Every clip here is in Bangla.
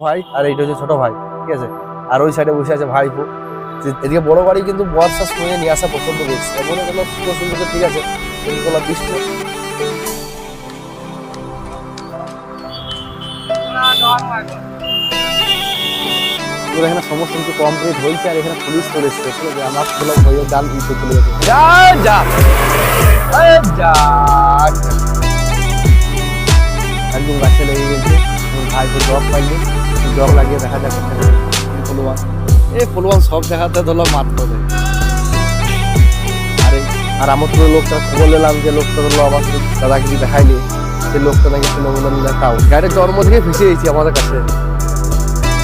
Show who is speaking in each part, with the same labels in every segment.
Speaker 1: ভাই, আর এইটা হচ্ছে ছোট ভাই, ঠিক আছে? আর ওই সাইডে বসে আছে ভাইপো। এদিকে বড় গাড়ি কিন্তু বর্ষার সময় নিয়ে আসা প্রচণ্ড রিস্ক এমন কোনো সুন্দর সুন্দর ঠিক আছে? এখানে সমস্ত কিছু কমপ্লিট হয়েছে আর এখানে পুলিশ ঠিক আছে? আমার যা জব জব লাগিয়ে দেখা যাক ফলোয়ার এই ফলোয়ার সব জায়গাতে ধরলো মারতে দেয় আরে আমার তো লোকটা খবর নিলাম যে লোকটা ধরলো আমার সাথে দাদাগিরি দেখাইনি সেই লোকটা নাকি তৃণমূলের নেতাও গাড়ির জন্ম থেকে ফেসে গেছি আমাদের কাছে।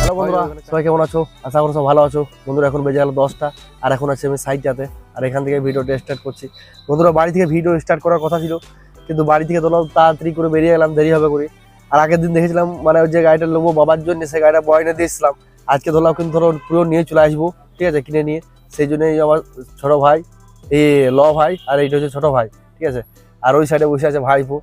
Speaker 1: হ্যালো বন্ধুরা, সবাই কেমন আছো? আশা করো সব ভালো আছো। বন্ধুরা, এখন বেজে গেল দশটা, আর এখন আছে আমি সাইডটাতে আর এখান থেকে ভিডিওটা স্টার্ট করছি। বন্ধুরা, বাড়ি থেকে ভিডিও স্টার্ট করার কথা ছিল, কিন্তু বাড়ি থেকে ধরো তাড়াতাড়ি করে বেরিয়ে গেলাম, দেরি হবে করে। আর আগের দিন দেখেছিলাম মানে ওই যে গাড়িটা নেব বাবার জন্য, সেই গাড়িটা বয়নে দিয়েছিলাম। আজকে ধরলাম কিন্তু ধরো পুরো নিয়ে চলে আসব, ঠিক আছে, কিনে নিয়ে। সেই জন্যই আমার ছোট ভাই, এ, ল ভাই, আর এইটা হচ্ছে ছোট ভাই, ঠিক আছে। আর ওই সাইডে বসে আছে ভাইপো।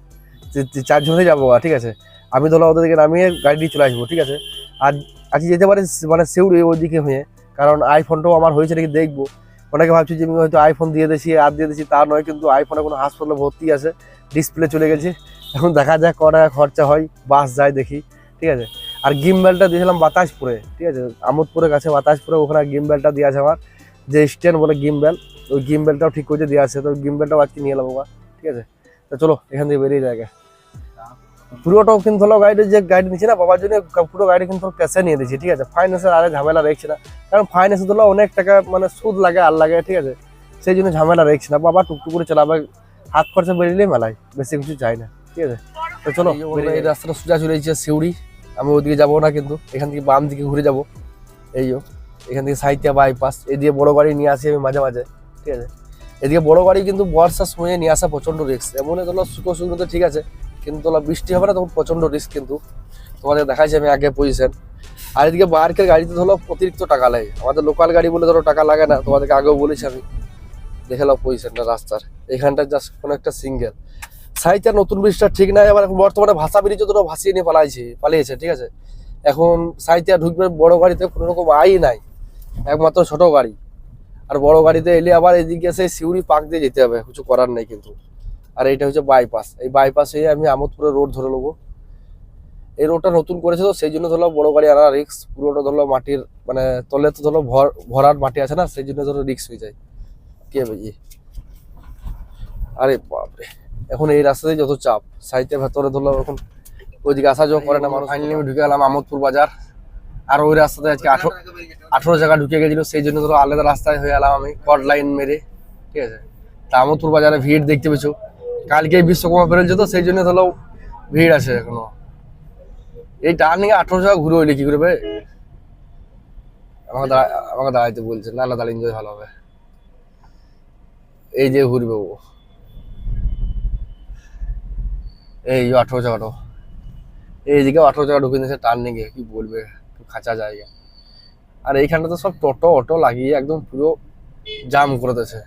Speaker 1: যে- যে চারজনে যাব ঠিক আছে। আমি ধরো ওদেরকে নামিয়ে গাড়ি নিয়ে চলে আসব, ঠিক আছে। আর আজকে যেতে পারে মানে সেউড়ি ওইদিকে হয়ে, কারণ আইফোনটাও আমার হয়েছে নাকি দেখব। অনেকে ভাবছি যে আমি হয়তো আইফোন দিয়ে দিয়েছি, আর দিয়ে দিয়েছি, তা নয়, কিন্তু আইফোনে কোনো হাসপাতালে ভর্তি আছে ডিসপ্লে চলে গেছে। এখন দেখা যাক ক টাকা খরচা হয়, বাস যায় দেখি, ঠিক আছে? আর গিমবেলটা দিয়েছিলাম বাতাসপুরে, ঠিক আছে? আমোদপুরের কাছে বাতাসপুরে, ওখানে গিমবেলটা দিয়ে আছে আমার, যে স্ট্যান্ড বলে গিমবেল ওই গিমবেলটাও ঠিক করে দিয়ে আছে, তো গিমবেলটাও আজকে নিয়ে এলাম বাবা ঠিক আছে? তো চলো, এখান থেকে বেরিয়ে যায় পুরোটাও কিন্তু হলো গাড়ির যে গাড়ি নিচ্ছি না, বাবার জন্য পুরো গাড়ি কিন্তু ক্যাশে নিয়ে দিয়েছি, ঠিক আছে? ফাইন্যান্সের আরে ঝামেলা রেখছি না, কারণ ফাইন্যান্সে ধরো অনেক টাকা মানে সুদ লাগে, আর লাগে, ঠিক আছে? সেই জন্য ঝামেলা রেখছি না, বাবা টুকটুক করে চালাবে, হাত খরচা বেরিয়ে মেলায়, বেশি কিছু চাই না। ঠিক আছে? তো চলো এই রাস্তাটা সোজা চলে সিউড়ি। আমি ওদিকে যাব না কিন্তু এখান থেকে বাম দিকে ঘুরে যাব। এখান থেকে সাহিত্যা বাইপাস এদিকে বড় গাড়ি নিয়ে আসি আমি মাঝে মাঝে ঠিক আছে? এদিকে বড় গাড়ি কিন্তু বর্ষার সময় নিয়ে আসা প্রচণ্ড রিস্ক এমন ধরো শুকো শুকনো তো ঠিক আছে কিন্তু তোলা বৃষ্টি হবে না তখন প্রচণ্ড রিস্ক কিন্তু। তোমাদের দেখাচ্ছি আমি আগে পজিশন আর এদিকে বার্কের গাড়িতে ধরো অতিরিক্ত টাকা লাগে। আমাদের লোকাল গাড়ি বলে ধরো টাকা লাগে না তোমাদেরকে আগেও বলেছি আমি। দেখে নাও পজিশনটা রাস্তার। এখানটা জাস্ট কোনো একটা সিঙ্গেল সাইজটা নতুন ব্রিজটা ঠিক নাই, আবার এখন বর্তমানে ভাষা ব্রিজও ধরো ভাসিয়ে নিয়ে পালাইছে, পালিয়েছে, ঠিক আছে? এখন সাইজটা ঢুকবে বড় গাড়িতে কোনো রকম আই নাই, একমাত্র ছোট গাড়ি। আর বড় গাড়িতে এলে আবার এদিকে সেই সিউড়ি পাক দিয়ে যেতে হবে, কিছু করার নেই কিন্তু। আর এইটা হচ্ছে বাইপাস এই বাইপাসে আমি আমোদপুরে রোড ধরে নেব। এই রোডটা নতুন করেছে তো, সেই জন্য ধরো বড় গাড়ি আনা রিক্স পুরোটা ধরো মাটির মানে তলে তো ধরো ভর, ভরার মাটি আছে না, সেই জন্য ধরো রিক্স হয়ে যায়। কে ভাই আরে বাপরে। এখন এই রাস্তাতে যত চাপ সাইডের ভেতরে ধরলো এখন ওইদিকে আসা যাওয়া করে না মানুষ। ফাইনালি আমি ঢুকে গেলাম আমোদপুর বাজার। আর ওই রাস্তাতে আজকে আঠেরো আঠেরো জায়গা ঢুকে গেছিল, সেই জন্য ধরো আলাদা রাস্তায় হয়ে গেলাম আমি, কট লাইন মেরে, ঠিক আছে? তা আমোদপুর বাজারে ভিড় দেখতে পেছো কালকে বিশ্বকর্মা বেরোচ্ছে তো সেই জন্য ধরো ভিড় আছে এখনও। এই টার্নিং আঠেরো জায়গা ঘুরে হইলে কি করবে আমাকে দাঁড়া, আমাকে দাঁড়াইতে বলছে না না দাঁড়িয়ে ভালো হবে। এই যে ঘুরবে ও। এই আঠেরো জায়গাটা এইদিকে আঠেরো জায়গা ঢুকে টার্নিং এ কি বলবে? খাঁচা জায়গা। আর এইখানটা তো সব টোটো অটো লাগিয়ে একদম পুরো জাম করে দিয়েছে।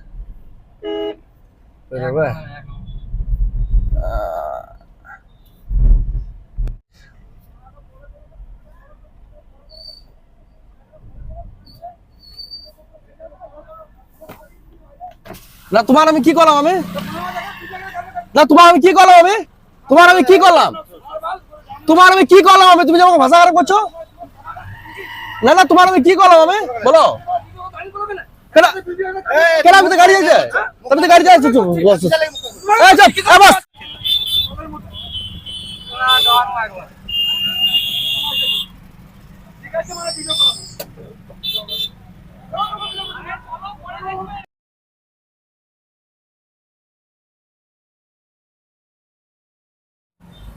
Speaker 1: না তোমার আমি কি করলাম আমি? না তোমার আমি কি করলাম আমি? তোমার আমি কি করলাম? তোমার আমি কি করলাম আমি? তুমি আমাকে ভাষা খারাপ করছ? না না তোমার আমি কি করলাম আমি? বলো। কেন? আমি তো গাড়ি আছে তুমি তো গাড়ি যাচ্ছ বস এই চুপ, এই বস।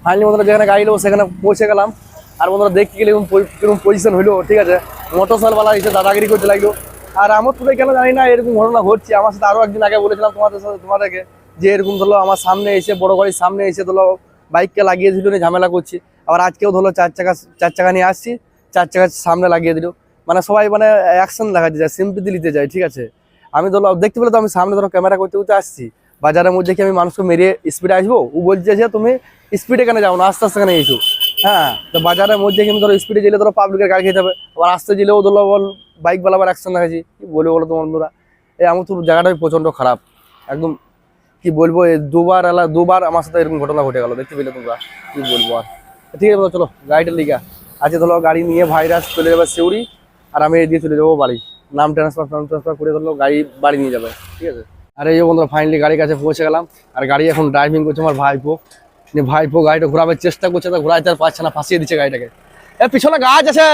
Speaker 1: ফাইনালি বন্ধুরা, যেখানে গাড়ি নেব সেখানে পৌঁছে গেলাম। আর বন্ধুরা, দেখতে গেলে এরকম পজিশন হইল, ঠিক আছে? মোটর সাইকেলওয়ালা এসে দাদাগিরি করতে লাগল। আর আমার পুরো কেন জানি না, এরকম ঘটনা ঘটছে। আমার সাথে আরও একদিন আগে বলেছিলাম তোমাদের সাথে, তোমাদেরকে, যে এরকম ধরো আমার সামনে এসে, বড় গাড়ির সামনে এসে ধরো বাইককে লাগিয়ে দিল নিয়ে ঝামেলা করছি। আবার আজকেও ধরো চার চাকা চার চাকা নিয়ে আসছি, চার চাকা সামনে লাগিয়ে দিল। মানে সবাই মানে অ্যাকশন দেখাতে যায় সিম্পিতি নিতে যায়, ঠিক আছে? আমি ধরো, দেখতে পেলে তো আমি সামনে ধরো ক্যামেরা করতে করতে আসছি। বাজারের মধ্যে কি আমি মানুষকে মেরে স্পিডে আসব? ও বলছে যে তুমি স্পিডে কেন যাব না? আস্তে আস্তে কেন এসো? হ্যাঁ তো বাজারের মধ্যে কিন্তু ধরো স্পিডে গেলে ধরো পাবলিকের গাড়ি খেতে হবে। আবার আসতে গেলেও ধরো বল বাইক বেলা আবার অ্যাকশন দেখাচ্ছি। কি বলব বলো তো বন্ধুরা? এই আমার তো জায়গাটাই প্রচণ্ড খারাপ। একদম, কি বলব, এই দুবার এলা, দুবার আমার সাথে এরকম ঘটনা ঘটে গেল। দেখতে পেলে তোমরা? কি বলব আর? ঠিক আছে চলো, গাড়িটা লিগা আজকে ধরো গাড়ি নিয়ে ভাইরাস চলে যাবে সিউড়ি, আর আমি এদিকে চলে যাব বাড়ি। নাম ট্রান্সফার নাম ট্রান্সফার করে ধরলো গাড়ি, বাড়ি নিয়ে যাবে। ঠিক আছে? আর এই বন্ধুরা ফাইনালি গাড়ির কাছে পৌঁছে গেলাম। আর গাড়ি এখন ড্রাইভিং করছে আমার ভাইপো। নিয়ে ভাইপো গাড়িটা ঘোরাবার চেষ্টা করছে, তা ঘোরাইতে আর পারছে না, ফাঁসিয়ে দিচ্ছে গাড়িটাকে। এ, পিছনে গাছ আছে!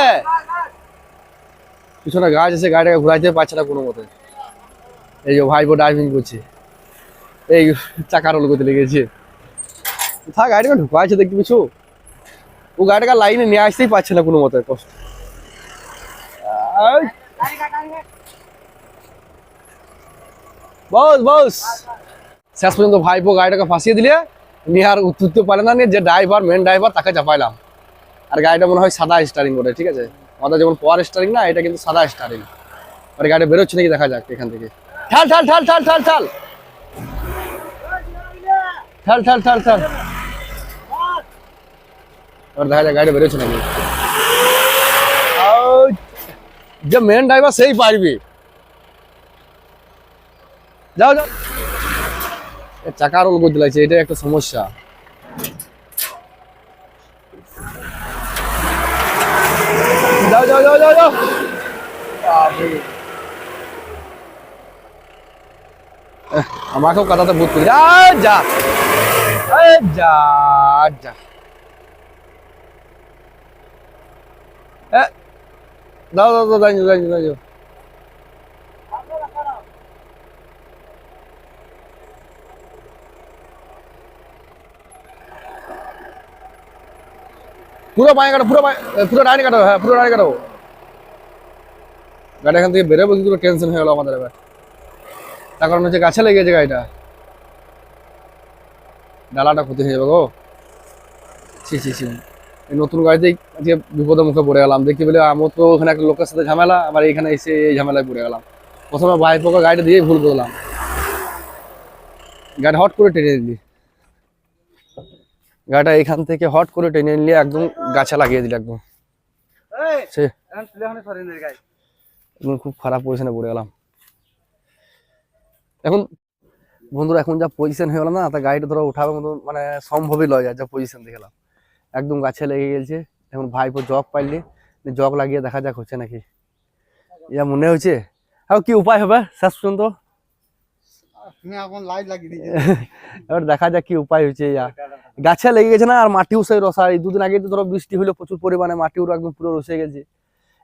Speaker 1: পিছনে গাছ আছে, গাড়িটাকে ঘোরাইতে পারছে না কোনো মতে। এই যে ভাইপো ড্রাইভিং করছে। এই চাকার হল করতে লেগেছে। থাক গাড়িটা ঢুকা আছে দেখতে পিছু ও গাড়িটাকে লাইনে নিয়ে আসতেই পারছে না কোনো মতে, কষ্ট। বস বস! শেষ পর্যন্ত ভাইপো গাড়িটাকে ফাঁসিয়ে দিলে নিয়ে আর উঠতে পারে না নিয়ে যে ড্রাইভার মেন ড্রাইভার তাকে চাপাইলাম। আর গাড়িটা মনে হয় সাদা স্টারিং করে ঠিক আছে? আমাদের যেমন পাওয়ার স্টারিং না, এটা কিন্তু সাদা স্টারিং আর গাড়ি বেরোচ্ছে নাকি দেখা যাক, এখান থেকে। ঠাল ঠাল ঠাল ঠাল ঠাল ঠাল! ঠাল ঠাল ঠাল ঠাল! এবার দেখা যাক গাড়ি বেরোচ্ছে নাকি। যে মেন ড্রাইভার সেই পারবি। যাও যাও। চাকা রোল করতে লাগছে এটা একটা সমস্যা। যাও যাও যাও যাও যাও। বাপরে। এহ, আমাকেও কথাতে ভূত করি যা যা। এ, যা যা। এ, দাও দাও দাও দাঁড়িয়ে দাঁড়িয়ে দাঁড়িয়ে পুরো পায়ে কাটো, পুরো পুরো ডাইনে কাটো হ্যাঁ পুরো ডাইনে কাটো। গাড়ি এখান থেকে বেরোবো কিন্তু টেনশন হয়ে গেল আমাদের এবার। তার কারণ হচ্ছে গাছে লেগে গেছে গাড়িটা। ডালাটা ক্ষতি হয়ে যাবে গো। ছি ছি ছি। এই নতুন গাড়িতেই আজকে বিপদের মুখে পড়ে গেলাম। দেখি বলে আমার তো ওখানে একটা লোকের সাথে ঝামেলা, আবার এখানে এসে এই ঝামেলায় পড়ে গেলাম। প্রথমে ভাইপোকে গাড়িটা দিয়ে ভুল করলাম। গাড়ি হট করে টেনে নিলি। গাড়িটা এখান থেকে হট করে টেনে নিলে একদম গাছে লাগিয়ে দিল একদম। সে খুব খারাপ পজিশনে পড়ে গেলাম। এখন বন্ধুরা এখন যা পজিশন হয়ে গেল না তা গাড়িটা ধরো উঠাবে মতো মানে সম্ভবই লয় যা পজিশন দেখলাম একদম গাছে লেগে গেছে এখন ভাইপো জগ পাইলি জগ লাগিয়ে দেখা যাক হচ্ছে নাকি। ইয়া মনে হচ্ছে আর কি উপায় হবে? শেষ পর্যন্ত
Speaker 2: তুমি এখন লাইট লাগিয়ে দিয়েছি
Speaker 1: দেখা যাক কি উপায় হচ্ছে গাছে লেগে গেছে না, আর মাটিও সেই রসা। এই দুদিন আগে তো ধরো বৃষ্টি হলো, প্রচুর পরিমাণে মাটিও একদম পুরো রসে গেছে।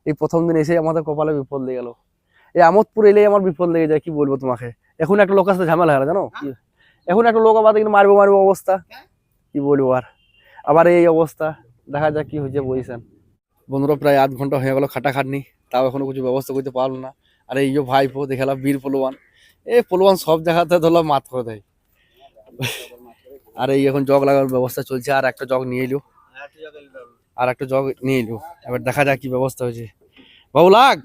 Speaker 1: এই প্রথম দিন এসে আমাদের কপালে বিপদ লেগে গেল। এই আমোদপুর এলেই আমার বিপদ লেগে যায়, কি বলব তোমাকে? এখন একটা লোক আসতে ঝামেলা হলো জানো? এখন একটা লোক আবার মারবো মারবো অবস্থা। কি বলব আর? আবার এই অবস্থা। দেখা যাক কি হয়েছে পজিশন বন্ধুরা, প্রায় আধ ঘণ্টা হয়ে গেল খাটা খাটনি তাও এখনও কিছু ব্যবস্থা করতে পারল না। আর এই যে ভাইপো দেখালাম বীর পলোয়ান এ পলোয়ান সব জায়গাতে ধরলাম মাত করে দেয়। আর এই এখন জগ লাগানোর ব্যবস্থা চলছে, আর একটা জগ নিয়ে এলো। আর একটা জগ নিয়ে এলো। এবার দেখা যাক কি ব্যবস্থা হয়েছে। বাবু লাগ।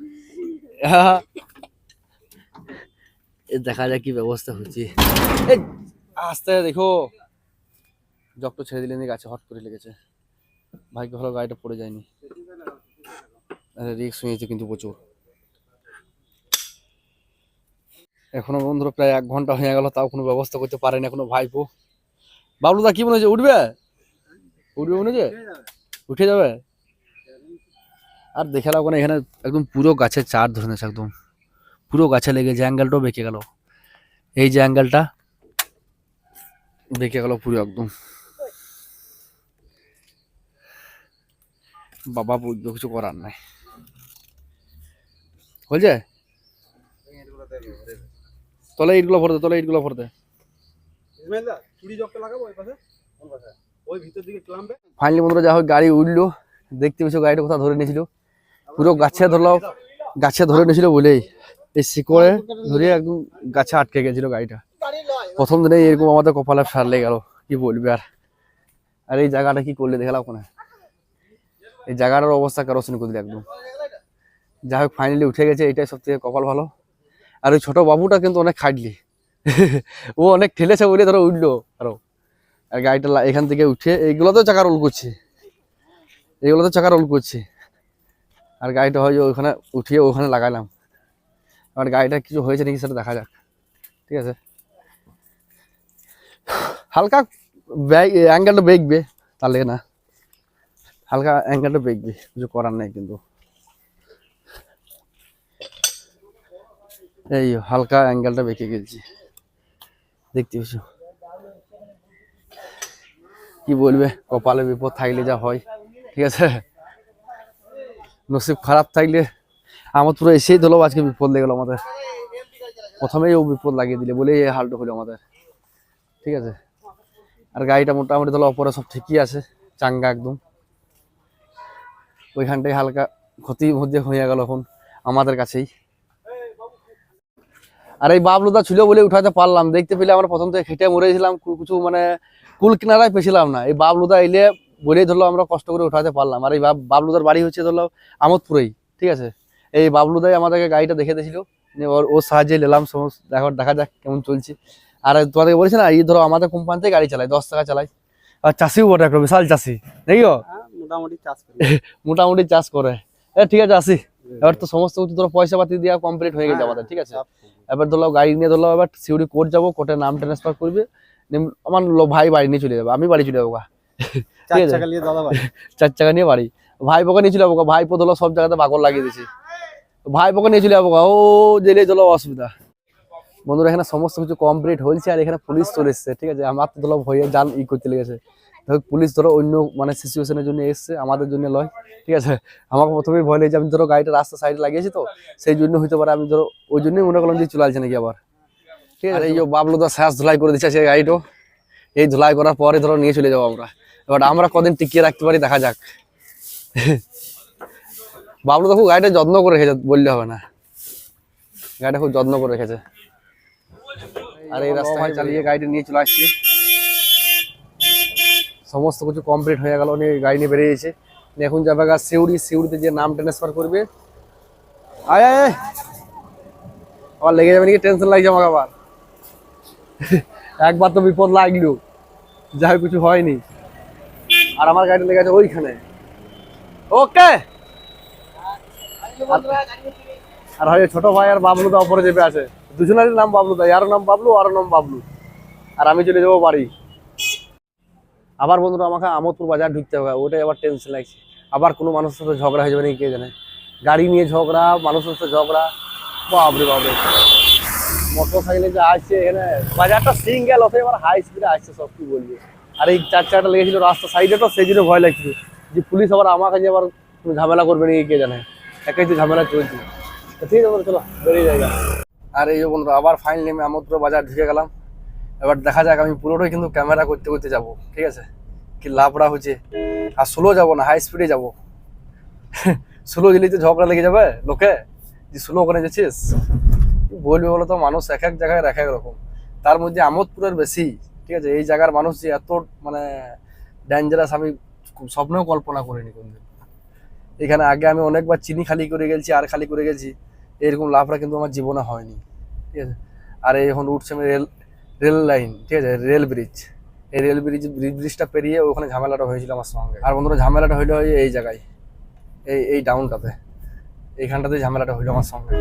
Speaker 1: দেখা যাক কি ব্যবস্থা হচ্ছে। আস্তে দেখো। জগটা ছেড়ে দিলে নি গাছে হট করে লেগেছে। ভাগ্য ভালো গাড়িটা পড়ে যায়নি। রিক্স হয়েছে কিন্তু প্রচুর। এখনও বন্ধুরা প্রায় এক ঘণ্টা হয়ে গেল, তাও কোনো ব্যবস্থা করতে পারেনি এখনও ভাইপো। বাবলুদা কি মনে হচ্ছে? উঠবে? উঠবে মনে হচ্ছে? উঠে যাবে? আর দেখে লাগবো না এখানে একদম পুরো গাছের চার ধরে নিয়েছে একদম। পুরো গাছে লেগে যে অ্যাঙ্গেলটাও বেঁকে গেল। এই যে অ্যাঙ্গেলটা, বেঁকে গেল পুরো একদম। বাবা বুঝলো কিছু করার নাই। হয়েছে? তলে ইটগুলো ভরতে তলে ইটগুলো ভরতে ফাইনালি বন্ধুরা যা হোক গাড়ি উঠল দেখতে পেয়েছ গাড়িটা কোথাও ধরে নিয়েছিল? পুরো গাছে ধরলো গাছে ধরে নিয়েছিল বলেই। এই শিকড়ে ধরে একদম গাছে আটকে গেছিল গাড়িটা। প্রথম দিনে এরকম আমাদের কপালে সারলে গেল কি বলবি আর। আর এই জায়গাটা কি করলে দেখলাম ওখানে? এই জায়গাটার অবস্থা কেরোসিন করে দিল একদম। যাই হোক ফাইনালি উঠে গেছে এটাই সব থেকে কপাল ভালো। আর ওই ছোটো বাবুটা কিন্তু অনেক খাটলি। ও অনেক ঠেলেছে বলে ধরো উঠল। আরও আর গাড়িটা এখান থেকে উঠে এইগুলো তো চাকা রোল করছে। এগুলো তো চাকা রোল করছে। আর গাড়িটা হয় ওখানে উঠিয়ে ওখানে লাগালাম। আর গাড়িটা কিছু হয়েছে নাকি সেটা দেখা যাক। ঠিক আছে? হালকা ব্যাগ অ্যাঙ্গেলটা বেগবে তাহলে না। হালকা অ্যাঙ্গেলটা বেগবে, কিছু করার নেই কিন্তু। এই হালকা অ্যাঙ্গেলটা বেঁকে গেছি। দেখতে পেয়েছ কি বলবে? কপালে বিপদ থাকলে যা হয়, ঠিক আছে? নসিব খারাপ থাকলে আমার পুরো এসেই ধরো আজকে বিপদ লেগে আমাদের। প্রথমেই ও বিপদ লাগিয়ে দিলে, বলেই এই হালটা হলো আমাদের। ঠিক আছে? আর গাড়িটা মোটামুটি ধরো অপরে সব ঠিকই আছে, চাঙ্গা একদম। ওইখানটাই হালকা ক্ষতির মধ্যে হয়ে গেল এখন আমাদের কাছেই। আর এই বাবলুদা ছিল বলে উঠাতে পারলাম। দেখতে পেলে আমরা প্রথম থেকে খেটে মরেছিলাম কিছু মানে কুল কিনারায় পেছিলাম না। এই বাবলুদা এলে বলেই ধরলো আমরা কষ্ট করে উঠাতে পারলাম। আর এই বাবলুদার বাড়ি হচ্ছে ধরলো আমোদপুরেই ঠিক আছে? এই বাবলুদাই আমাদেরকে গাড়িটা দেখে দিয়েছিল। ওর ওর সাহায্যে নিলাম সমস্ত দেখা দেখা যাক কেমন চলছে। আর তোমাদেরকে বলছি না এই ধরো আমাদের কোম্পানিতে গাড়ি চালাই দশ টাকা চালাই। আর চাষিও বটে একটা বিশাল চাষি দেখিও
Speaker 2: হ্যাঁ মোটামুটি চাষ করি।
Speaker 1: মোটামুটি চাষ করে। এ ঠিক আছে আসি। এবার তো সমস্ত কিছু ধরো পয়সা পাতি দেওয়া কমপ্লিট হয়ে গেছে আমাদের ঠিক আছে? এবার ধরো গাড়ি নিয়ে ধরো এবার সিউড়ি কোর্ট যাব কোর্টে নাম ট্রান্সফার করবে আমার ভাই বাড়ি নিয়ে চলে যাবে আমি বাড়ি চলে যাব
Speaker 2: চার চাকা নিয়ে দাদা ভাই
Speaker 1: চার চাকা নিয়ে বাড়ি। ভাই পোকা নিয়ে চলে যাব ভাই পো ধরো সব জায়গাতে বাগর লাগিয়ে দিয়েছে। ভাই পোকা নিয়ে চলে যাব ও জেলে ধরো অসুবিধা। বন্ধুরা এখানে সমস্ত কিছু কমপ্লিট হয়েছে আর এখানে পুলিশ চলে এসছে ঠিক আছে? আমার তো ধরো ভয়ে যান ই করতে লেগেছে। ধরো পুলিশ ধরো অন্য মানে সিচুয়েশনের জন্য এসছে, আমাদের জন্য লয়, ঠিক আছে? আমাকে প্রথমেই ভয় লেগেছে, আমি ধরো গাড়িটা রাস্তা সাইডে লাগিয়েছি তো, সেই জন্য হইতে পারে আমি ধরো ওই জন্যই মনে করলাম যে চলে আসছে নাকি আবার। ঠিক আছে, এই বাবলু দা শেষ ধুলাই করে দিচ্ছে সেই গাড়িটা, এই ধুলাই করার পরে ধরো নিয়ে চলে যাব আমরা। এবার আমরা কদিন টিকিয়ে রাখতে পারি, দেখা যাক। বাবলু দেখো গাড়িটা যত্ন করে রেখেছে, বললে হবে না। গাড়িটা খুব যত্ন করে রেখেছে। আর এই রাস্তায় চালিয়ে, গাড়িটা নিয়ে চলে আসছি। সমস্ত কিছু কমপ্লিট হয়ে গেল উনি গাড়ি নিয়ে বেরিয়েছে এখন যাবে গা সিউড়ি, সিউড়িতে যে নাম ট্রান্সফার করবে। আয় আয়। আবার লেগে যাবে নাকি টেনশন লাগছে আমাকে আবার। একবার তো বিপদ লাগল, যাই কিছু হয়নি। আর আমার গাড়িটা লেগে আছে ওইখানে। ওকে। আর হয় ছোট ভাই আর বাবলু দা অপরে চেপে আছে। দুজনেরই নাম বাবলু দা ইয়ারও নাম বাবলু আরও নাম বাবলু। আর আমি চলে যাব বাড়ি। আবার বন্ধুরা আমাকে আমোদপুর বাজার ঢুকতে হবে, ওটাই আবার টেনশন লাগছে। আবার কোনো মানুষের সাথে ঝগড়া হয়ে যাবে নাকি কে জানে? গাড়ি নিয়ে ঝগড়া, মানুষের সাথে ঝগড়া, বাপরে বাপরে মোটর সাইকেলে যে আসছে এখানে, বাজারটা সিঙ্গেল অথবা আবার হাই স্পিডে আসছে, সব কি বলবি? আর এই চার চারটা লেগেছিল রাস্তা সাইডে তো, সেই জন্য ভয় লাগছিল। যে পুলিশ আবার আমার কাছে আবার ঝামেলা করবে নাকি কে জানে? একাই তো ঝামেলা চলছে। ঠিক আছে চলো, বেরিয়ে যাই। আর এই বন্ধুরা, আবার ফাইন নেমে আমোদপুর বাজার ঢুকে গেলাম। এবার দেখা যাক আমি পুরোটাই কিন্তু ক্যামেরা করতে করতে যাব, ঠিক আছে? কি লাভড়া হচ্ছে? আর স্লো যাব না হাই স্পিডে যাব। স্লো গেলেই তো ঝগড়া লেগে যাবে, লোকে? যে স্লো করে যাচ্ছিস? বলবি বলো তো মানুষ এক এক জায়গায় এক এক রকম। তার মধ্যে আমোদপুরের বেশি, ঠিক আছে? এই জায়গার মানুষ যে এত মানে ডেঞ্জারাস আমি স্বপ্নেও কল্পনা করিনি কোনদিন। এখানে আগে আমি অনেকবার চিনি খালি করে গেছি, আর খালি করে গেছি, এরকম লাভটা কিন্তু আমার জীবনে হয়নি, ঠিক আছে? আর এখন উঠছে আমি রেল রেল লাইন, ঠিক আছে? Rail bridge. এই রেল ব্রিজ ব্রিজ, ব্রিজটা পেরিয়ে ওখানে ঝামেলাটা হয়েছিল আমার সঙ্গে। আর বন্ধুরা, ঝামেলাটা হইল এই জায়গায়। এই এই ডাউনটাতে এইখানটাতে ঝামেলাটা হইল আমার সঙ্গে।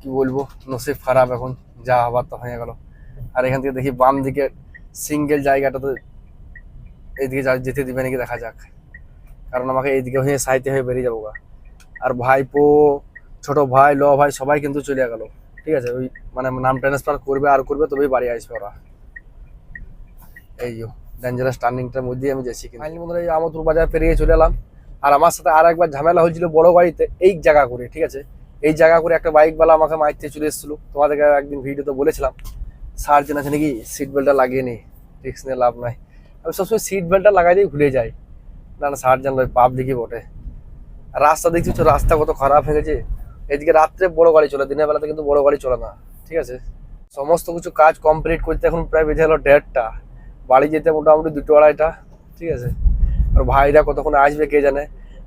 Speaker 1: কি বলব? নসিব খারাপ এখন। যা হবার তো হয়ে গেল। আর এখান থেকে দেখি বাম দিকে সিঙ্গেল জায়গাটাতে এইদিকে যেতে দিবে নাকি দেখা যাক। কারণ আমাকে এইদিকে হয়ে সাইতে হয়ে বেরিয়ে যাব আর ভাইপো, ছোট ভাই, ল ভাই সবাই কিন্তু চলে গেল। ঠিক আছে, ওই মানে নাম ট্রান্সফার করবে আর করবে তবেই বাড়ি আসবে ওরা। এই ডেঞ্জারাস টার্নিংটার মধ্যে আমি যাচ্ছি ফাইনালি বন্ধুরা, এই আমতুর বাজার পেরিয়ে চলে এলাম। আর আমার সাথে আর একবার ঝামেলা হয়েছিল বড় গাড়িতে, এই জায়গা করে, ঠিক আছে? এই জায়গা করে একটা বাইকওয়ালা আমাকে মাইতে চলে এসেছিল। তোমাদেরকে একদিন ভিডিওতে বলেছিলাম সার্জেন আছে নাকি সিট বেল্টটা লাগিয়ে নি রিক্স নিয়ে লাভ নাই। আমি সবসময় সিট বেল্টটা লাগাই দিয়ে ভুলে যাই। না না সার্জেন পাপ দেখি বটে। রাস্তা দেখছি রাস্তা কত খারাপ হয়ে গেছে। এদিকে রাত্রে বড় গাড়ি চলে, দিনের বেলাতে কিন্তু বড় গাড়ি চলে না, ঠিক আছে? সমস্ত কিছু কাজ কমপ্লিট করতে এখন প্রায় বেঁধে গেলো দেড়টা। বাড়ি যেতে মোটামুটি দুটো আড়াইটা, ঠিক আছে? আর ভাইরা কতক্ষণ আসবে কে জানে?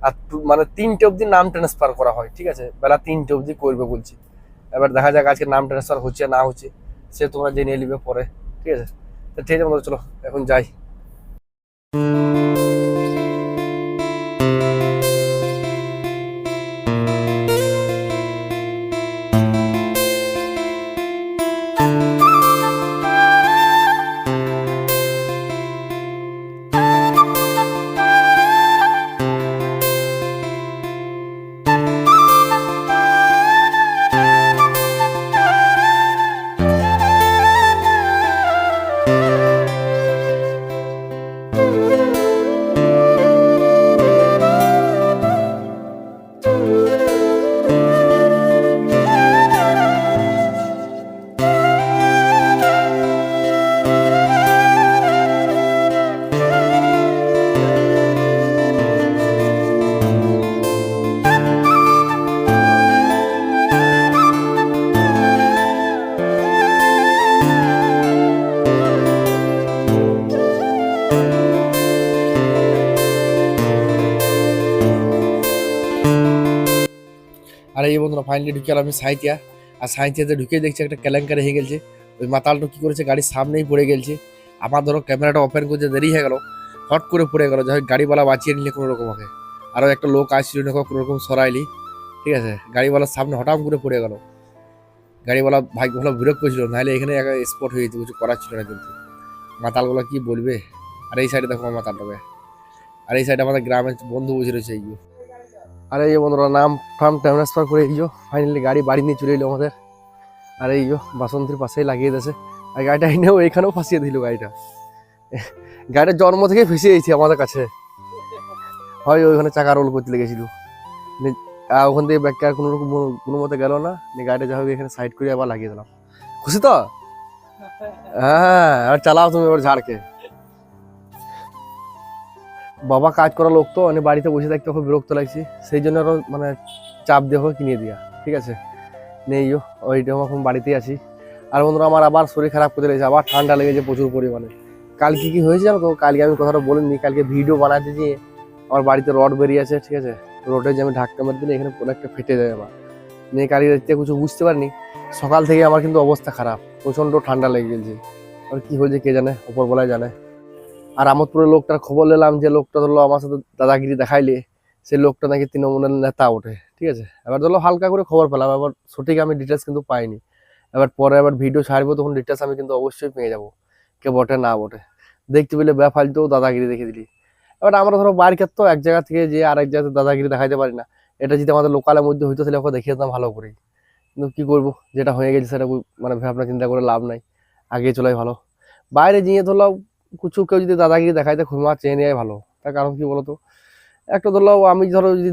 Speaker 1: আর মানে তিনটে অবধি নাম ট্রান্সফার করা হয়, ঠিক আছে? বেলা তিনটে অবধি করবে বলছি। এবার দেখা যাক আজকে নাম ট্রান্সফার হচ্ছে না হচ্ছে, সে তোমরা জেনে নিবে পরে, ঠিক আছে? ঠিক আছে চলো, এখন যাই। ফাইনালি ঢুকে গেলাম আমি সাঁইতিয়া আর সাঁইতিয়াতে ঢুকে দেখছি একটা কেলেঙ্কারি হয়ে গেছে ওই মাতালটা কি করেছে, গাড়ির সামনেই পড়ে গেছে আমার ধরো ক্যামেরাটা ওপেন করতে দেরি হয়ে গেল, হট করে পড়ে গেল। যাই গাড়িওয়ালা বাঁচিয়ে নিলে কোনো রকম ওকে। আরও একটা লোক আসছিল না কোনো রকম সরাইলি। ঠিক আছে, গাড়িওয়ালার সামনে হঠাৎ করে পড়ে গেল। গাড়িওয়ালা ভাগ্য ভালো বিরোধ করেছিল নাহলে এখানে একটা স্পট হয়ে যেত, কিছু করার ছিল না কিন্তু। মাতালগুলো কি বলবে? আর এই সাইডে দেখো মাতালটাকে। আর এই সাইডে আমাদের গ্রামের বন্ধু বসে রয়েছে এইগুলো আর এই যে বন্ধুরা নাম ফার্ম ট্রান্সফার করে এই ফাইনালি গাড়ি বাড়ি নিয়ে চলে এলো আমাদের। আর এই বাসন্তীর পাশেই লাগিয়ে দিয়েছে। আর গাড়িটা এনেও এখানেও ফাঁসিয়ে দিল গাড়িটা। গাড়ির জন্ম থেকে ফেসে গেছি আমাদের কাছে। হয় ওইখানে চাকা রোল করতে লেগেছিল। ওখান থেকে ব্যাগটা কোনো রকম কোনো মতে গেল না। গাড়িটা যা হোক এখানে সাইড করে আবার লাগিয়ে দিলাম। খুশি তো? হ্যাঁ আর চালাও তুমি এবার ঝাড়কে। বাবা কাজ করা লোক তো মানে বাড়িতে বসে থাকতে খুব বিরক্ত লাগছে। সেই জন্য আরও মানে চাপ দিয়ে হোক কিনে দিয়া। ঠিক আছে? নেই ওইটা এখন বাড়িতেই আছি। আর বন্ধুরা, আমার আবার শরীর খারাপ করে লেগেছে, আবার ঠান্ডা লেগেছে প্রচুর পরিমাণে। কালকে কি হয়েছে জানো তো? কালকে আমি কথাটা বলিনি, কালকে ভিডিও বানাতে গিয়ে আমার বাড়িতে রড বেরিয়ে আছে, ঠিক আছে? রোডে যে আমি ধাক্কা মার দিলে এখানে পুরো একটা ফেটে যায় আমার নিয়ে কালকে রাত্রে কিছু বুঝতে পারিনি। সকাল থেকে আমার কিন্তু অবস্থা খারাপ, প্রচণ্ড ঠান্ডা লেগে গেছে। আর কি হয়েছে কে জানে? ওপর বলাই জানে। আর আমোদপুরের লোকটার খবর নিলাম যে লোকটা ধরলো আমার সাথে দাদাগিরি দেখাইলে, সেই লোকটা নাকি তৃণমূলের নেতা ওঠে ঠিক আছে? এবার ধরলো হালকা করে খবর পেলাম, এবার সঠিক আমি ডিটেলস কিন্তু পাইনি। এবার পরে আবার ভিডিও ছাড়বো, তখন ডিটেলস আমি কিন্তু অবশ্যই পেয়ে যাব, কে বটে না বটে। দেখতে পেলে বেফালতু দাদাগিরি দেখে দিলি। এবার আমরা ধরো বাইরের তো এক জায়গা থেকে যে আরেক জায়গাতে দাদাগিরি দেখাইতে পারি না, এটা যদি আমাদের লোকালের মধ্যে হইতো তাহলে ওকে দেখিয়ে দিতাম ভালো করে কিন্তু কি করব, যেটা হয়ে গেছে সেটা মানে ভাবনা চিন্তা করে লাভ নাই, আগে চলাই ভালো। বাইরে গিয়ে ধরলাম কিছু কেউ যদি দাদাগিরি দেখাইতে খুব চেয়ে নেওয়াই ভালো। তার কারণ কি বলতো? একটা ধরলাম আমি ধরো যদি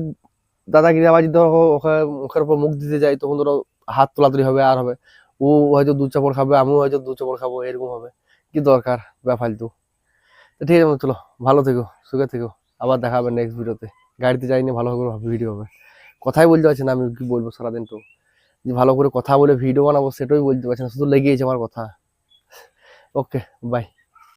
Speaker 1: দাদাগিরি আবার যদি ধরো ওকে, মুখের উপর মুখ দিতে যাই, তখন ধরো হাত তোলাতুলি হবে, আর হবে। ও হয়তো দু চাপড় খাবে, আমিও হয়তো দু চাপড় খাব, এরকম হবে। কি দরকার? বেফালতু তো। ঠিক আছে, চলো, ভালো থেকো, সুখে থেকো। আবার দেখা হবে নেক্সট ভিডিওতে গাড়িতে যাইনি, ভালো করে ভিডিও হবে। কথাই বলতে পারছি না আমি কি বলব সারাদিন তো। যে ভালো করে কথা বলে ভিডিও বানাবো, সেটাই বলতে পারছি না, শুধু লেগেছে আমার কথা। Okay bye